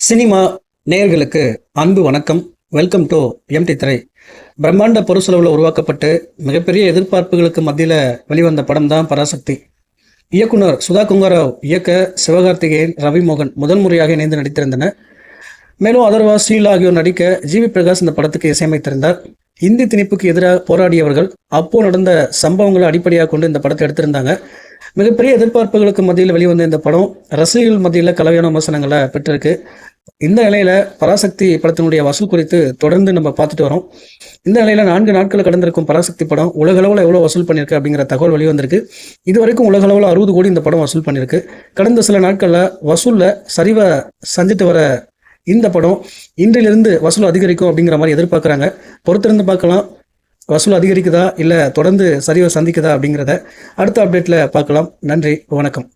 Cinema நேயர்களுக்கு அன்பு வணக்கம். வெல்கம் டு எம்டி திரை பிரம்மாண்ட பொருசளவில் உருவாக்கப்பட்டு மிகப்பெரிய எதிர்பார்ப்புகளுக்கு மத்தியில் வெளிவந்த படம் தான் பராசக்தி. இயக்குனர் சுதா குங்காராவ் இயக்க சிவகார்த்திகேயன் ரவிமோகன் முதன் முறையாக இணைந்து நடித்திருந்தனர். மேலும் அதர்வா ஸ்ரீலா ஆகியோர் நடிக்க ஜிவி பிரகாஷ் இந்த படத்துக்கு இசையமைத்திருந்தார். இந்தி திணிப்புக்கு எதிராக போராடியவர்கள் அப்போ நடந்த சம்பவங்களை அடிப்படையாக கொண்டு இந்த படத்தை எடுத்திருந்தாங்க. மிகப்பெரிய எதிர்பார்ப்புகளுக்கு மத்தியில் வெளிவந்த இந்த படம் ரசிகர்கள் மத்தியில் கலவையான விமர்சனங்களை பெற்றிருக்கு. இந்த நிலையில பராசக்தி படத்தினுடைய வசூல் குறித்து தொடர்ந்து நம்ம பார்த்துட்டு வரோம். இந்த நிலையில நான்கு நாட்கள் கடந்திருக்கும் பராசக்தி படம் உலகளவில் எவ்வளோ வசூல் பண்ணியிருக்கு அப்படிங்கிற தகவல் வெளிவந்திருக்கு. இது வரைக்கும் உலகளவில் அறுபது கோடி இந்த படம் வசூல் பண்ணியிருக்கு. கடந்த சில நாட்களில் வசூலில் சரிவை சந்தித்து வர இந்த படம் இன்றிலிருந்து வசூல் அதிகரிக்கும் அப்படிங்கிற மாதிரி எதிர்பார்க்குறாங்க. பொறுத்திருந்து பார்க்கலாம். வசூல் அதிகரிக்குதா? இல்லை தொடர்ந்து சரிவை சந்திக்குதா? அப்படிங்கிறத அடுத்த அப்டேட்டில் பார்க்கலாம். நன்றி வணக்கம்.